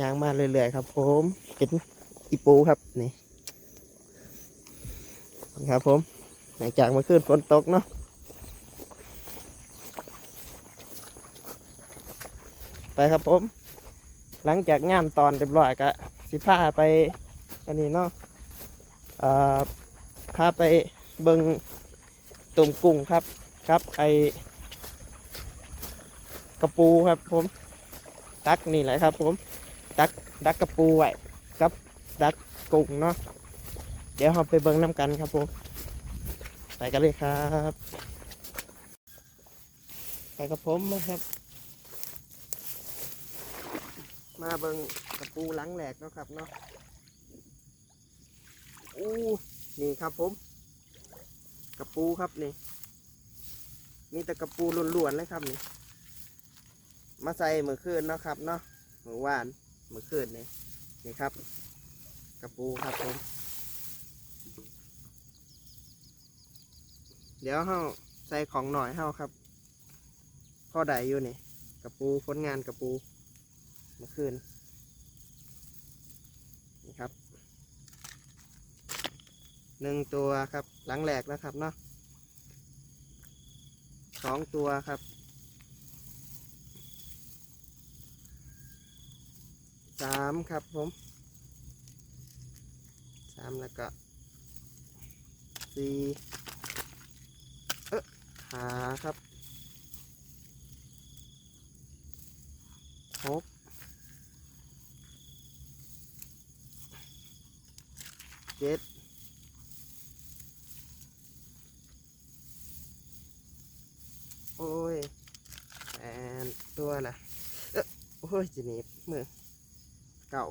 ยางมาเรื่อยๆครับ ผมเป็นอีปูครับนี่นะครับผมหลังจากมื่อคืนฝนตกเนาะไปครับผม หลังจากงานตอนเรียบร้อยก็สิพาไปอันนี้เนาะอ่อพาไปเบิงตุ่มกุ้งครับครับไอกระปูครับผม ตักนี่แหละครับผม ตักดักกระปูไว้กับดักกุ้งเนาะเดี๋ยวเราไปเบิงน้ำกันครับผมไปกันเลยครับไปกับผมนะครับ มาเบิงกระปูหลังแหลกเนาะครับเนาะอู้นี่ครับผม กระปูครับนี่มีแต่กระปูล้วนๆเลยครับนี่มาใส่มือคืนเนาะครับเนาะมือวาน มือคืนนี่นี่ครับกระปูครับผมเดี๋ยวเฮาใส่ของหน่อยเฮาครับพ่อใดอยู่นี่กระปูผลงานกระปูเมื่อคืนนี่ครับหนึ่งตัวครับหลังแหลกนะครับเนาะสองตัวครับ สามครับผมสามแล้วก็สี่เอ๊ะหาครับหกเจ็ดโอ้ยแอนตัวนะเอ๊ะโอ้ยจีนีบมือ เก่า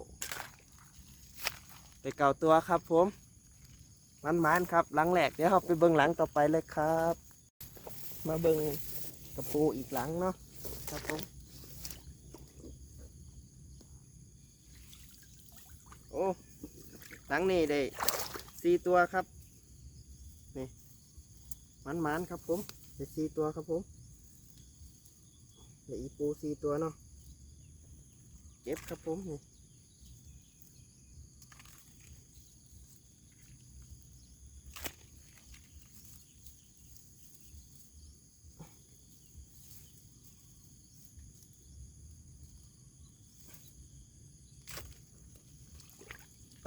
ไปเก่าตัวครับผมมันมันครับหลังแหลกเดี๋ยวเราไปเบิ้งหลังต่อไปเลยครับ มาเบิ้งกระปูอีกหลังเนาะครับผมโอ้หลังนี้ได้สี่ตัวครับนี่มันมันครับผมได้สี่ตัวครับผมได้อีปูสี่ตัวเนาะเก็บครับผมนี่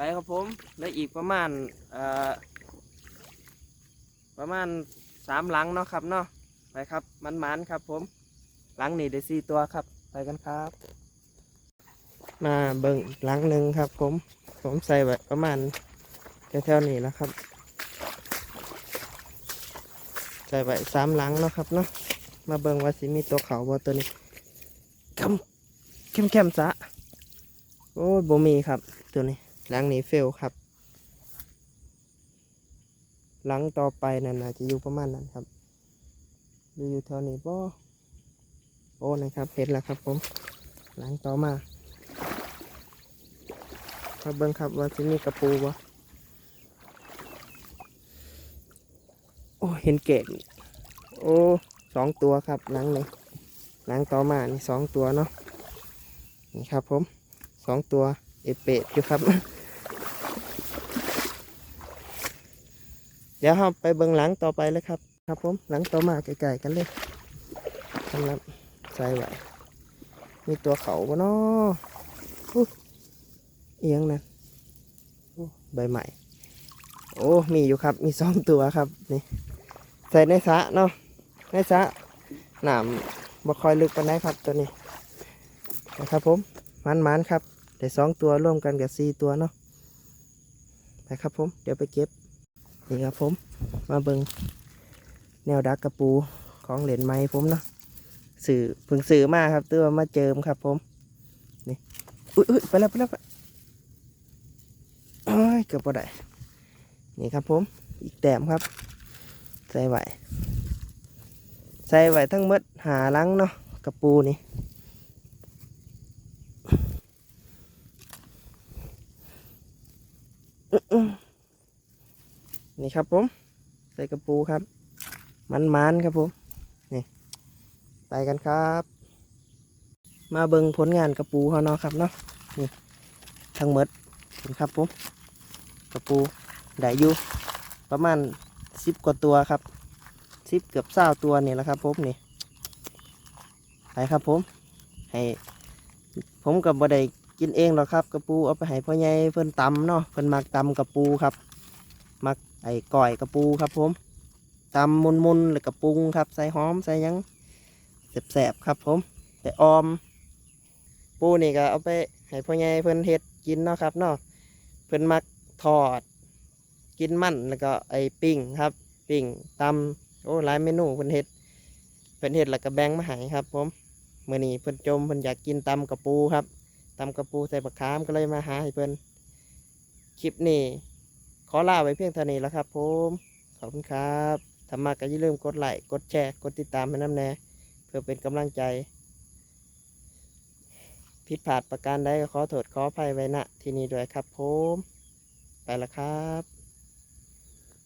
ไปครับผมและอีกประมาณประมาณสามหลังเนาะครับเนาะไปครับมันมันครับผม หลังนี้ได้สี่ตัวครับ ไปกันครับ มาเบิ่งอีกหลังหนึ่งครับ ผม ผมใส่ไว้ประมาณแถวๆนี้นะครับ ใส่ไว้สามหลังเนาะครับเนาะมาเบิ่งว่าสิมีตัวเขาบ่ตัวนี้คำเข้มเข้มๆซะโอ้บ่มีครับตัวนี้ หลังนี้เฟลครับ หลังต่อไปนั่นน่าจะอยู่ประมาณนั้นครับดูอยู่แถวนี้บ่โอ้นะครับเห็นแล้วครับผมหลังต่อมาครับเบิ้งครับว่าจะมีกระปูบ่โอ้เห็นเกตโอ้สองตัวครับหลังนี้หลังต่อมานี่สองตัวเนาะนี่ครับผมสองตัวเอเปดอยู่ครับ เดี๋ยวเราไปเบิ้องหลังต่อไปเลยครับ ครับผมหลังต่อมาไกลๆกันเลยสำหรับใส่ไว้มีตัวเขาบ่เนาะเอียงนะใบใหม่ โอ้มีอยู่ครับ มีสองตัวครับนี่ใส่ในสะเนาะในสระน้ำบ่ค่อยลึกปานใดครับตัวนี้นะครับผมมันๆครับได้สองตัวร่วมกันกับสี่ตัวเนาะไปครับผม เดี๋ยวไปเก็บ นี่ครับผม มาเบิงแนวดักกระปูของเหรียญไม้ผมเนาะสื่อพิ่งสื่อมากครับตัวมาเจิมครับผม นี่ อุ้ยอุ้ยไปแล้วไปแล้วไปโอ้ยเกือบพอได้ นี่ครับผม อีกแต้มครับ ใส่ไว้ใส่ไว้ทั้งมดหาลังเนาะกระปูนี่อือ นี่ครับผม ใส่กระปูครับ มันมันๆครับผม นี่ไปกันครับ มาเบิ่งผลงานกระปูเขาเนาะครับเนาะ นี่ทั้งหมดเห็นครับผม กระปูได้อยู่ประมาณสิบกว่าตัวครับสิบเกือบเศร้าตัวนี่แหละครับผมนี่ไปครับผม ให้ ผมกับบ่ได้กินเองหรอกครับ กระปูเอาไปให้พ่อใหญ่เพิ่นตำเนาะเพิ่นมักตำกระปูครับ มัก ไอ้ก่อยกระปูครับผมตำมุนมุนๆแล้วกระปุงครับ ใส่หอมใส่ยังแสบๆครับผมแต่ออม ปูนี่ก็เอาไปให้พ่อใหญ่เพิ่นเฮ็ดกินเนาะครับเนาะเพิ่นมักทอด กินมันแล้วก็ไอ้ปิ้งครับปิ้งตำโอ้หลายเมนูเพิ่นเฮ็ดเพิ่นเฮ็ดแล้วก็แบ่งมาให้ครับ ผมมื้อนี้เพิ่นจมเพิ่นอยากกินตำกระปูครับตำกระปูใส่บักขามก็เลยมาหาให้เพิ่นคลิปนี้ ขอลาไว้เพียงเท่านี้แล้วครับผมขอบคุณครับถ้ามาก็อย่าลืมกดไลค์กดแชร์กดติดตามให้น้ำแน่เพื่อเป็นกำลังใจ ผิดพลาดประการใดก็ขอโทษขออภัยไว้ณที่นี้ด้วยครับผม ไปละครับ